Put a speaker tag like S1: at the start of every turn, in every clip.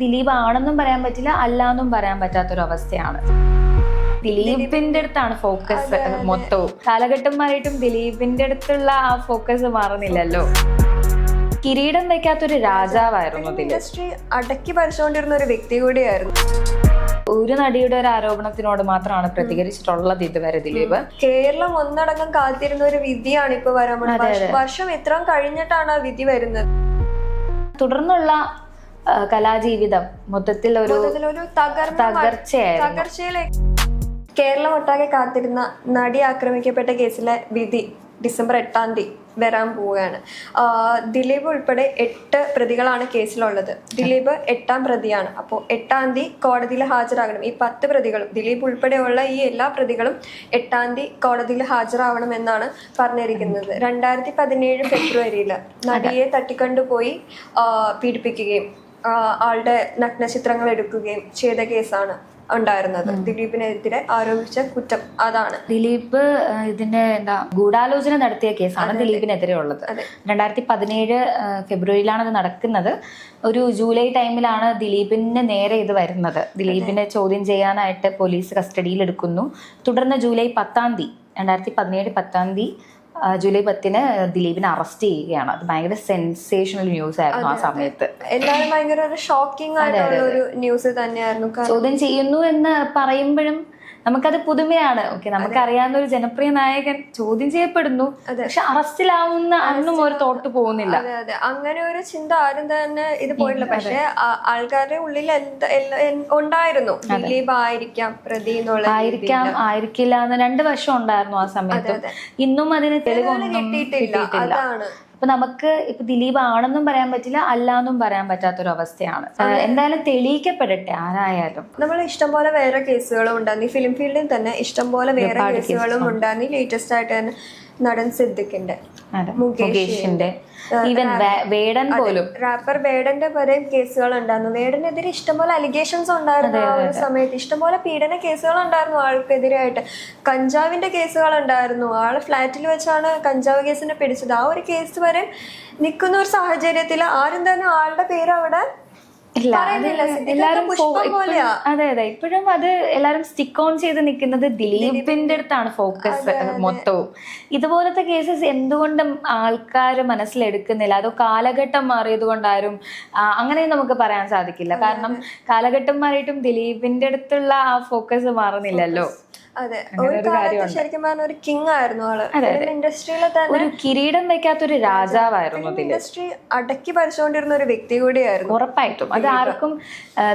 S1: ദിലീപ് ആണെന്നും പറയാൻ പറ്റില്ല അല്ലാന്നും പറയാൻ പറ്റാത്തൊരു അവസ്ഥയാണ് ദിലീപിന്റെ അടുത്താണ് ഫോക്കസ് മൊത്തവും. കാലഘട്ടം മാറിയിട്ടും ദിലീപിന്റെ അടുത്തുള്ള ആ ഫോക്കസ് മാറുന്നില്ലല്ലോ. കിരീടം വെക്കാത്തൊരു രാജാവായിരുന്നു
S2: ഇൻഡസ്ട്രി അടക്കി ഭരിച്ചുകൊണ്ടിരുന്ന ഒരു വ്യക്തി കൂടിയായിരുന്നു.
S1: ഒരു നടിയുടെ ഒരു ആരോപണത്തിനോട് മാത്രമാണ് പ്രതികരിച്ചിട്ടുള്ളത് ഇതുവരെ ദിലീപ്.
S2: കേരളം ഒന്നടങ്കം കാത്തിരുന്ന ഒരു വിധിയാണ് ഇപ്പൊ വരാൻ വർഷം ഇത്രയും കഴിഞ്ഞിട്ടാണ് ആ വിധി വരുന്നത്.
S1: തുടർന്നുള്ള കലാജീവിതം. മൊത്തത്തിൽ ഒരു തകർച്ചയായിരുന്നു.
S2: കേരളം ഒട്ടാകെ കാത്തിരുന്ന നടി ആക്രമിക്കപ്പെട്ട കേസിലെ വിധി ഡിസംബർ എട്ടാം തീയതി വരാൻ പോവുകയാണ്. ദിലീപ് ഉൾപ്പെടെ എട്ട് പ്രതികളാണ് കേസിലുള്ളത്. ദിലീപ് എട്ടാം പ്രതിയാണ്. അപ്പോൾ എട്ടാം തീയതി കോടതിയിൽ ഹാജരാകണം. ഈ പത്ത് പ്രതികളും ദിലീപ് ഉൾപ്പെടെയുള്ള ഈ എല്ലാ പ്രതികളും എട്ടാം തീയതി കോടതിയിൽ ഹാജരാവണം എന്നാണ് പറഞ്ഞിരിക്കുന്നത്. രണ്ടായിരത്തി പതിനേഴ് ഫെബ്രുവരിയിൽ നടിയെ തട്ടിക്കൊണ്ടുപോയി പീഡിപ്പിക്കുകയും ആളുടെ നഗ്നചിത്രങ്ങൾ എടുക്കുകയും ചെയ്ത കേസാണ് ഉണ്ടായിരുന്നത്. ദിലീപിനെതിരെ ആരോപിച്ച കുറ്റം അതാണ്.
S1: ദിലീപ് ഇതിന്റെ എന്താ ഗൂഢാലോചന നടത്തിയ കേസാണ് ദിലീപിനെതിരെ ഉള്ളത്. രണ്ടായിരത്തി പതിനേഴ് ഫെബ്രുവരിയിലാണ് അത് നടക്കുന്നത്. ഒരു ജൂലൈ ടൈമിലാണ് ദിലീപിന് നേരെ ഇത് വരുന്നത്. ദിലീപിനെ ചോദ്യം ചെയ്യാനായിട്ട് പോലീസ് കസ്റ്റഡിയിൽ എടുക്കുന്നു തുടർന്ന് ജൂലൈ പത്താം തീയതി രണ്ടായിരത്തി പതിനേഴ് പത്താം തീയതി ജൂലൈ പത്തിന് ദിലീപിനെ അറസ്റ്റ് ചെയ്യുകയാണ്. അത് ഭയങ്കര സെൻസേഷണൽ ന്യൂസ് ആയിരുന്നു ആ സമയത്ത്.
S2: എല്ലാവരും ഭയങ്കര ഒരു ഷോക്കിംഗ് ആയിട്ടുള്ള ഒരു ന്യൂസ് തന്നെയായിരുന്നു.
S1: ചോദ്യം ചെയ്യുന്നു എന്ന് പറയുമ്പോഴും നമുക്കത് പുതുമയാണ്. ഓക്കെ നമുക്കറിയാവുന്ന ഒരു ജനപ്രിയ നായകൻ ചോദ്യം ചെയ്യപ്പെടുന്നു. പക്ഷെ അറസ്റ്റിലാവുന്ന അന്നും ഒരു തോട്ട് പോകുന്നില്ല.
S2: അങ്ങനെ ഒരു ചിന്ത ആരും തന്നെ ഇത് പോയില്ല പക്ഷെ ആൾക്കാരുടെ ഉള്ളിൽ എന്ത് ഉണ്ടായിരുന്നു. ദിലീപ് ആയിരിക്കാം പ്രതി
S1: ആയിരിക്കാം ആയിരിക്കില്ല എന്ന് രണ്ട് വർഷം ഉണ്ടായിരുന്നു ആ സമയത്ത്. ഇന്നും അതിന് തെളിവൊന്നും
S2: കിട്ടിയിട്ടില്ല.
S1: അപ്പൊ നമുക്ക് ഇപ്പൊ ദിലീപ് ആണെന്നും പറയാൻ പറ്റില്ല അല്ലാന്നും പറയാൻ പറ്റാത്തൊരു അവസ്ഥയാണ് എന്തായാലും തെളിയിക്കപ്പെടട്ടെ ആരായാലും.
S2: നമ്മൾ ഇഷ്ടംപോലെ വേറെ കേസുകളും ഉണ്ടായിരുന്നു. ഫിലിം ഫീൽഡിൽ തന്നെ ഇഷ്ടംപോലെ വേറെ കേസുകളും ഉണ്ടായിരുന്നു. ലേറ്റസ്റ്റ് ആയിട്ട് തന്നെ നടൻ സിദ്ദിഖിന്റെ
S1: മുകേഷിന്റെ ഈവൻ വേടൻ പോലും.
S2: റാപ്പർ വേടന്റെ വരെ കേസുകൾ ഉണ്ടായിരുന്നു വേടനെതിരെ ഇഷ്ടംപോലെ അലിഗേഷൻസ് ഉണ്ടായിരുന്നു ആ ഒരു സമയത്ത്. ഇഷ്ടംപോലെ പീഡന കേസുകൾ ഉണ്ടായിരുന്നു ആൾക്കെതിരായിട്ട്. കഞ്ചാവിന്റെ കേസുകൾ ഉണ്ടായിരുന്നു ആൾ ഫ്ലാറ്റിൽ വെച്ചാണ് കഞ്ചാവ് കേസിനെ പിടിച്ചത്. ആ ഒരു കേസ് വരെ നിൽക്കുന്ന ഒരു സാഹചര്യത്തിൽ ആരും തന്നെ ആളുടെ പേര് അവിടെ
S1: എല്ലാരും. അതെ അതെ ഇപ്പോഴും അത് എല്ലാരും സ്റ്റിക്ക് ഓൺ ചെയ്ത് നിൽക്കുന്നത് ദിലീപിന്റെ അടുത്താണ് ഫോക്കസ് മൊത്തവും. ഇതുപോലത്തെ കേസസ് എന്തുകൊണ്ടും ആൾക്കാർ മനസ്സിലെടുക്കുന്നില്ല അതോ കാലഘട്ടം മാറിയത് കൊണ്ടാരും അങ്ങനെ നമുക്ക് പറയാൻ സാധിക്കില്ല. കാരണം കാലഘട്ടം മാറിയിട്ടും ദിലീപിന്റെ അടുത്തുള്ള ആ ഫോക്കസ് മാറുന്നില്ലല്ലോ.
S2: അതെ. ഒരു കാലത്ത് ശരിക്കും പറഞ്ഞ ഒരു കിങ് ആയിരുന്നു ആൾ. ഫിലിം ഇൻഡസ്ട്രിയിലെ തന്നെ
S1: ഒരു കിരീടം വെക്കാത്തൊരു രാജാവായിരുന്നു ദിലീപ്
S2: ഇൻഡസ്ട്രി അടക്കി ഭരിച്ചുകൊണ്ടിരുന്ന ഒരു വ്യക്തി കൂടിയായിരുന്നു.
S1: ഉറപ്പായിട്ടും. അത് ആർക്കും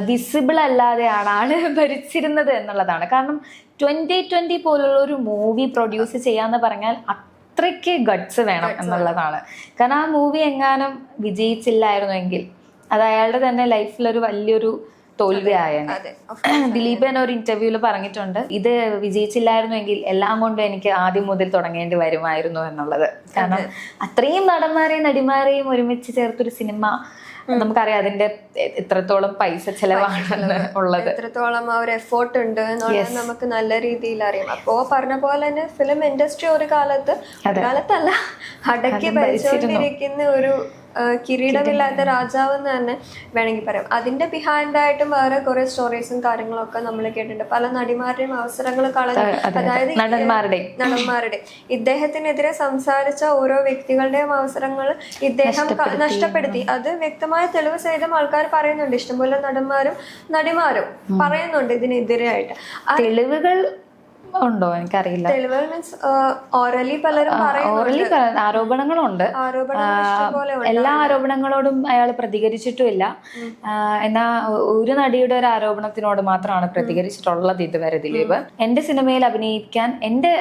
S1: വിസിബിൾ അല്ലാതെയാണ് ആൾ ഭരിച്ചിരുന്നത് എന്നുള്ളതാണ്. കാരണം ട്വന്റി ട്വന്റി പോലുള്ള ഒരു മൂവി പ്രൊഡ്യൂസ് ചെയ്യാന്ന് പറഞ്ഞാൽ അത്രയ്ക്ക് ഗഡ്സ് വേണം എന്നുള്ളതാണ്. കാരണം ആ മൂവി എങ്ങാനും വിജയിച്ചില്ലായിരുന്നു എങ്കിൽ അത് അയാളുടെ തന്നെ ലൈഫിലൊരു വലിയൊരു തോൽവിയായേനെ
S2: അതെ
S1: ദിലീപ് തന്നെ ഒരു ഇന്റർവ്യൂവിൽ പറഞ്ഞിട്ടുണ്ട്. ഇത് വിജയിച്ചില്ലായിരുന്നു എങ്കിൽ എല്ലാം കൊണ്ടും എനിക്ക് ആദ്യം മുതൽ തുടങ്ങേണ്ടി വരുമായിരുന്നു എന്നുള്ളത്. കാരണം അത്രയും നടന്മാരെയും നടിമാരെയും ഒരുമിച്ച് ചേർത്തൊരു സിനിമ നമുക്കറിയാം അതിന്റെ എത്രത്തോളം പൈസ ചെലവാണ് ഉള്ളത്.
S2: എത്രത്തോളം ആ ഒരു എഫോർട്ട് ഉണ്ട് എന്നുള്ളത് നമുക്ക് നല്ല രീതിയിൽ അറിയാം. അപ്പോ പറഞ്ഞ പോലെ തന്നെ ഫിലിം ഇൻഡസ്ട്രി ഒരു കാലത്ത് കാലത്തല്ല അടക്കി ഭരിച്ചുകൊണ്ടിരിക്കുന്ന ഒരു കിരീടമില്ലാത്ത രാജാവ് എന്ന് തന്നെ വേണമെങ്കിൽ പറയാം. അതിന്റെ ബിഹൈൻഡായിട്ടും വേറെ കുറെ സ്റ്റോറീസും കാര്യങ്ങളൊക്കെ നമ്മൾ കേട്ടിട്ടുണ്ട്. പല നടിമാരുടെയും അവസരങ്ങൾ കളഞ്ഞു അതായത്
S1: നടന്മാരുടെ
S2: നടന്മാരുടെ. ഇദ്ദേഹത്തിനെതിരെ സംസാരിച്ച ഓരോ വ്യക്തികളുടെയും അവസരങ്ങൾ ഇദ്ദേഹം നഷ്ടപ്പെടുത്തി. അത് വ്യക്തമായ തെളിവ് സഹിതം ആൾക്കാർ പറയുന്നുണ്ട്. ഇഷ്ടംപോലെ നടന്മാരും നടിമാരും പറയുന്നുണ്ട് ഇതിനെതിരെയായിട്ട്
S1: തെളിവുകൾ ഉണ്ടോ? എനിക്കറിയില്ല.
S2: ഓറലി
S1: ഓറലി ആരോപണങ്ങളുണ്ട്. എല്ലാ ആരോപണങ്ങളോടും അയാൾ പ്രതികരിച്ചിട്ടുമില്ല. എന്നാ ഒരു നടിയുടെ ഒരു ആരോപണത്തിനോട് മാത്രമാണ് പ്രതികരിച്ചിട്ടുള്ളത് ഇതുവരെ ദിലീപ്. എന്റെ സിനിമയിൽ അഭിനയിക്കാൻ എന്റെ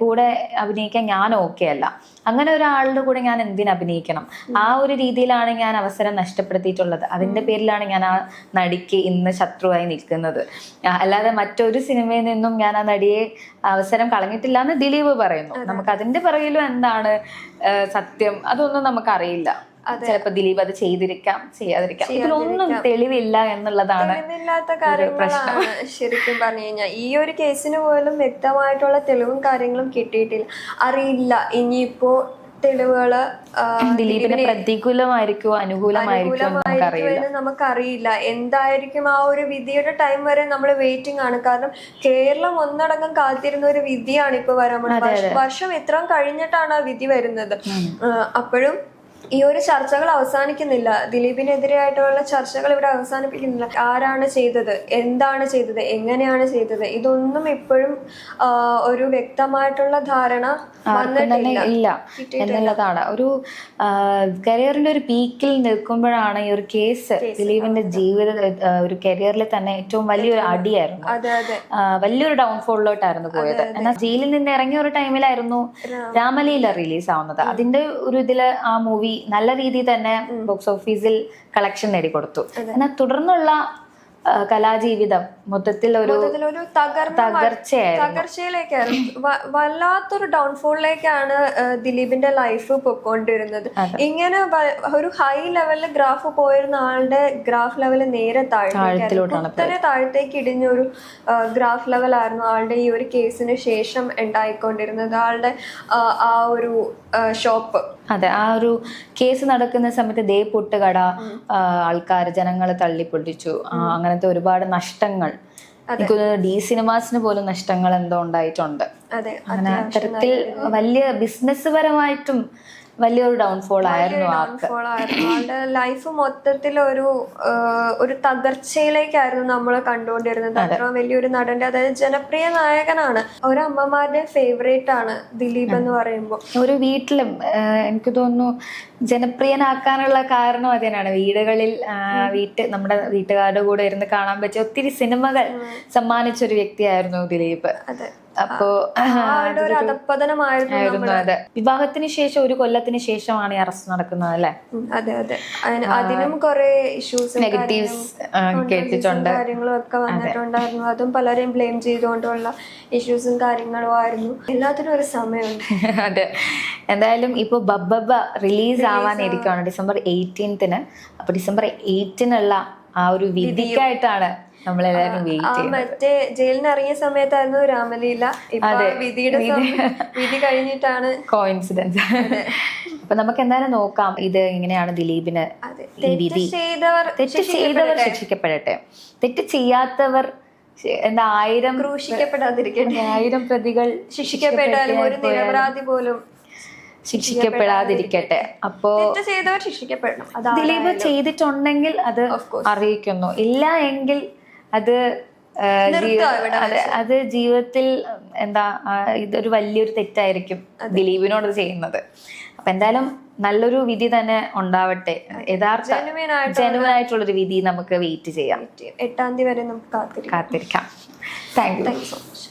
S1: കൂടെ അഭിനയിക്കാൻ ഞാൻ ഓക്കെ അല്ല. അങ്ങനെ ഒരാളുടെ കൂടെ ഞാൻ എന്തിനു അഭിനയിക്കണം? ആ ഒരു രീതിയിലാണ് ഞാൻ അവസരം നഷ്ടപ്പെടുത്തിയിട്ടുള്ളത്. അതിന്റെ പേരിലാണ് ഞാൻ ആ നടിക്ക് ഇന്ന് ശത്രുവായി നിൽക്കുന്നത്. അല്ലാതെ മറ്റൊരു സിനിമയിൽ നിന്നും ഞാൻ ആ നടിയെ അവസരം കളഞ്ഞിട്ടില്ല എന്ന് ദിലീപ് പറയുന്നു. നമുക്ക് അതിന്റെ പിറകിലും എന്താണ് സത്യം അതൊന്നും നമുക്കറിയില്ല. ചിലപ്പോ ദിലീപ് അത് ചെയ്തിരിക്കാം ചെയ്യാതിരിക്കാം. ഇതിലൊന്നും തെളിവില്ല എന്നുള്ളതാണ്
S2: കാര്യങ്ങളാണ് ശരിക്കും പറഞ്ഞു കഴിഞ്ഞാൽ. ഈ ഒരു കേസിന് പോലും വ്യക്തമായിട്ടുള്ള തെളിവും കാര്യങ്ങളും കിട്ടിയിട്ടില്ല. അറിയില്ല. ഇനിയിപ്പോ തെളിവുകൾ
S1: ദിലീപിന് പ്രതികൂലമായിരിക്കുമോ അനുകൂലമായിരിക്കുമോ എന്ന് നമുക്കറിയില്ല.
S2: എന്തായിരിക്കും ആ ഒരു വിധിയുടെ ടൈം വരെ നമ്മൾ വെയിറ്റിംഗ് ആണ്. കാരണം കേരളം ഒന്നടങ്കം കാത്തിരുന്ന ഒരു വിധിയാണ് ഇപ്പൊ വരാൻ വർഷം ഇത്രയും കഴിഞ്ഞിട്ടാണ് ആ വിധി വരുന്നത്. അപ്പോഴും ഈ ഒരു ചർച്ചകൾ അവസാനിക്കുന്നില്ല. ദിലീപിനെതിരെയായിട്ടുള്ള ചർച്ചകൾ ഇവിടെ അവസാനിപ്പിക്കുന്നില്ല. ആരാണ് ചെയ്തത്? എന്താണ് ചെയ്തത്? എങ്ങനെയാണ് ചെയ്തത്? ഇതൊന്നും ഇപ്പോഴും ഒരു വ്യക്തമായിട്ടുള്ള ധാരണ
S1: ഇല്ല എന്നുള്ളതാണ്. ഒരു കരിയറിന്റെ ഒരു പീക്കിൽ നിൽക്കുമ്പോഴാണ് ഈ ഒരു കേസ് ദിലീപിന്റെ ജീവിത ഒരു കരിയറിൽ തന്നെ ഏറ്റവും വലിയൊരു അടിയായിരുന്നു.
S2: അതെ അതെ.
S1: ആ, വലിയൊരു ഡൗൺഫോളിലോട്ടായിരുന്നു പോയത്. എന്നാൽ ജയിലിൽ നിന്ന് ഇറങ്ങിയ ഒരു ടൈമിലായിരുന്നു രാമലീല. റിലീസ് ആവുന്നത് അതിന്റെ ഒരു ഇതിൽ ആ മൂവി നല്ല രീതിയിൽ തന്നെ ബോക്സ് ഓഫീസിൽ കളക്ഷൻ നേടിക്കൊടുത്തു. എന്നാൽ തുടർന്നുള്ള കലാജീവിതം മൊത്തത്തിൽ ഒരു
S2: മൊത്തത്തിലൊരു തകർച്ചയിലേക്കായിരുന്നു. വല്ലാത്തൊരു ഡൗൺഫോളിലേക്കാണ് ദിലീപിന്റെ ലൈഫ് പൊക്കോണ്ടിരുന്നത് ഇങ്ങനെ ഒരു ഹൈ ലെവലിൽ ഗ്രാഫ് പോയിരുന്ന ആളുടെ ഗ്രാഫ് ലെവൽ നേരെ കുത്തനെ താഴത്തേക്ക് ഇടിഞ്ഞ ഒരു ഗ്രാഫ് ലെവലായിരുന്നു ആളുടെ ഈ ഒരു കേസിന് ശേഷം ഉണ്ടായിക്കൊണ്ടിരുന്നത്. ആളുടെ ആ, ആ ഒരു ഷോപ്പ്
S1: അതെ ആ ഒരു കേസ് നടക്കുന്ന സമയത്ത് ദേ പൊട്ടുകട ആൾക്കാർ ജനങ്ങളെ തള്ളിപ്പൊട്ടിച്ചു. അങ്ങനത്തെ ഒരുപാട് നഷ്ടങ്ങൾ എനിക്ക് ഡി സിനിമാസിന് പോലും നഷ്ടങ്ങൾ എന്തോ ഉണ്ടായിട്ടുണ്ട്.
S2: അതെ
S1: അങ്ങനെ അത്തരത്തിൽ വലിയ ബിസിനസ് പരമായിട്ടും വലിയൊരു ഡൗൺഫോൾ ആയിരുന്നു
S2: ഡൗൺഫോൾ ആയിരുന്നു. ആളുടെ ലൈഫ് മൊത്തത്തിൽ ഒരു ഒരു തകർച്ചയിലേക്കായിരുന്നു നമ്മൾ കണ്ടുകൊണ്ടിരുന്നത്. അത്ര വലിയൊരു നടന്റെ അതായത് ജനപ്രിയ നായകനാണ്. ഒരു അമ്മമാരുടെ ഫേവറേറ്റ് ആണ് ദിലീപ് എന്ന് പറയുമ്പോൾ.
S1: ഒരു വീട്ടിലും എനിക്ക് തോന്നുന്നു ജനപ്രിയനാക്കാനുള്ള കാരണം അത് തന്നെയാണ് വീടുകളിൽ വീട്ട് നമ്മുടെ വീട്ടുകാരുടെ കൂടെ ഇരുന്ന് കാണാൻ പറ്റിയ ഒത്തിരി സിനിമകൾ സമ്മാനിച്ച ഒരു വ്യക്തിയായിരുന്നു ദിലീപ്.
S2: അതെ.
S1: അപ്പോ
S2: അധപ്പതനമായിരുന്നു
S1: അതെ. വിവാഹത്തിന് ശേഷം ഒരു കൊല്ലത്തിന് ശേഷമാണ് ഈ അറസ്റ്റ് നടക്കുന്നത് അല്ലെ?
S2: അതെ അതെ. അതിന് കുറെ ഇഷ്യൂസ്
S1: നെഗറ്റീവ്സ് കേട്ടിട്ടുണ്ട്.
S2: കാര്യങ്ങളും ഒക്കെ വന്നിട്ടുണ്ടായിരുന്നു. അതും പലരെയും ബ്ലെയിം ചെയ്തുകൊണ്ടുള്ള ഇഷ്യൂസും കാര്യങ്ങളും ആയിരുന്നു. എല്ലാത്തിനും ഒരു സമയമുണ്ട്.
S1: അതെ. എന്തായാലും ഇപ്പൊ ബബ്ബബ റിലീസ് ആവാനിരിക്കുകയാണ്. ഡിസംബർ എയ്റ്റീൻത്തിന് അപ്പൊ ഡിസംബർ എയ്റ്റിനുള്ള ആ ഒരു വിധിക്കായിട്ടാണ് നമ്മളെല്ലാരും
S2: മറ്റേ ജയിലിന് ഇറങ്ങിയ സമയത്തായിരുന്നു രാമലീല. വിധിയുടെ വിധി കഴിഞ്ഞിട്ടാണ്.
S1: കോയിൻസിഡൻസ് അപ്പൊ നമുക്ക് എന്തായാലും നോക്കാം. ഇത് എങ്ങനെയാണ് ദിലീപിന് വിധി
S2: ചെയ്തവർ
S1: തെറ്റ് ചെയ്തവർ ശിക്ഷിക്കപ്പെടട്ടെ. തെറ്റ് ചെയ്യാത്തവർ എന്താ ആയിരം
S2: ക്രൂശിക്കപ്പെടാതിരിക്കട്ടെ.
S1: ആയിരം പ്രതികൾ
S2: ശിക്ഷിക്കപ്പെട്ടാലും ഒരു നിരപരാധി പോലും
S1: ശിക്ഷിക്കപ്പെടാതിരിക്കട്ടെ. അപ്പോ
S2: ചെയ്തവർ ശിക്ഷിക്കപ്പെടണം.
S1: ദിലീപ് ചെയ്തിട്ടുണ്ടെങ്കിൽ അത് അറിയിക്കുന്നു. ഇല്ല എങ്കിൽ അത് അതെ, ജീവിതത്തിൽ എന്താ ഇതൊരു വലിയൊരു തെറ്റായിരിക്കും ദിലീപിനോട് ചെയ്യുന്നത്. അപ്പൊ എന്തായാലും നല്ലൊരു വിധി തന്നെ ഉണ്ടാവട്ടെ. യഥാർത്ഥ ജനുവൻ ആയിട്ടുള്ളൊരു വിധി നമുക്ക് വെയിറ്റ് ചെയ്യാം.
S2: എട്ടാം തീയതി വരെ നമുക്ക് കാത്തിരിക്കാം.
S1: കാത്തിരിക്കാം. Thank you
S2: thank you so much